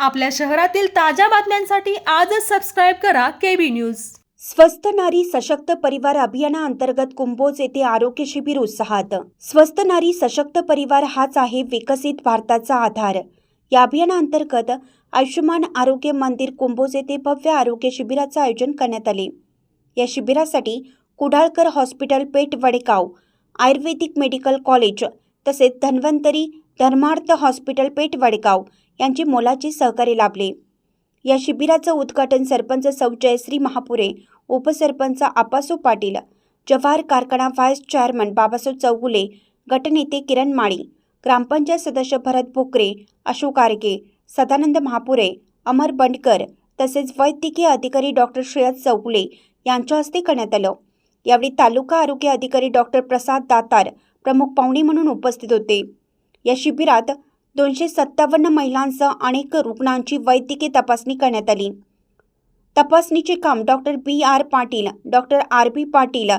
आपल्या शहरातील ताज्या बातम्यांसाठी आजच सबस्क्राईब करा केबी न्यूज स्वस्त नारी सशक्त परिवार अभियानाअंतर्गत कुंभोज येथे आरोग्य शिबिर उत्साहात. स्वस्त नारी सशक्त परिवार हाच आहे विकसित भारताचा आधार. या अभियानाअंतर्गत आयुष्यमान आरोग्य मंदिर कुंभोज येथे भव्य आरोग्य शिबिराचं आयोजन करण्यात आले. या शिबिरासाठी Kudalkar hospital Peth Vadegaon Ayurvedic medical college तसेच धन्वंतरी धर्मार्थ हॉस्पिटल पेठ वडगाव यांची मोलाचे सहकार्य लाभले. या शिबिराचं उद्घाटन सरपंच सौ जयश्री महापुरे उपसरपंच आपासू पाटील जवाहर कारखाना व्हाईस चेअरमन बाबासाहेब चौगुले गटनेते किरण माळी ग्रामपंचायत सदस्य भरत भोकरे अशोक आरगे सदानंद महापुरे अमर बंडकर तसेच वैद्यकीय अधिकारी डॉक्टर श्रेयस चौगुले यांच्या हस्ते करण्यात आलं. यावेळी तालुका आरोग्य अधिकारी डॉक्टर प्रसाद दातार प्रमुख पाहुणे म्हणून उपस्थित होते. या शिबिरात दोनशे सत्तावन्न महिलांसह अनेक रुग्णांची वैद्यकीय तपासणी करण्यात आली. तपासणीचे काम doctor B R. Patil doctor R. B Patil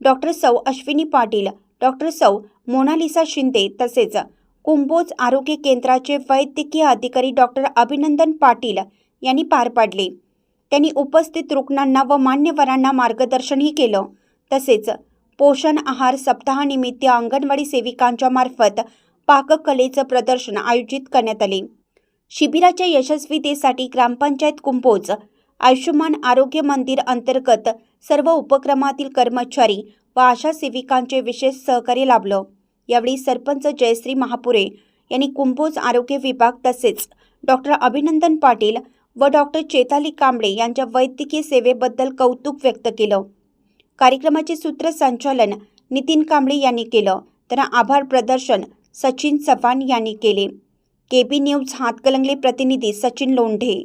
doctor सौ. अश्विनी पाटील डॉक्टर सौ. मोनालिसा शिंदे तसेच कुंभोज आरोग्य केंद्राचे वैद्यकीय अधिकारी डॉक्टर अभिनंदन पाटील यांनी पार पाडले. त्यांनी उपस्थित रुग्णांना व मान्यवरांना मार्गदर्शनही केलं. तसेच पोषण आहार सप्ताहानिमित्त अंगणवाडी सेविकांच्या मार्फत पाककलेचं प्रदर्शन आयोजित करण्यात आले. शिबिराच्या यशस्वीतेसाठी ग्रामपंचायत कुंभोज आयुष्यमान आरोग्य मंदिर अंतर्गत सर्व उपक्रमातील कर्मचारी व आशा सेविकांचे विशेष सहकार्य लाभलं. यावेळी सरपंच जयश्री महापुरे यांनी कुंभोज आरोग्य विभाग तसेच डॉक्टर अभिनंदन पाटील व डॉक्टर चेताली कांबळे यांच्या वैद्यकीय सेवेबद्दल कौतुक व्यक्त केलं. कार्यक्रमाचे सूत्रसंचालन नितीन कांबळे यांनी केलं. तर आभार प्रदर्शन सचिन चव्हाण यांनी केले. केबी न्यूज हातकलंगले प्रतिनिधी सचिन लोंढे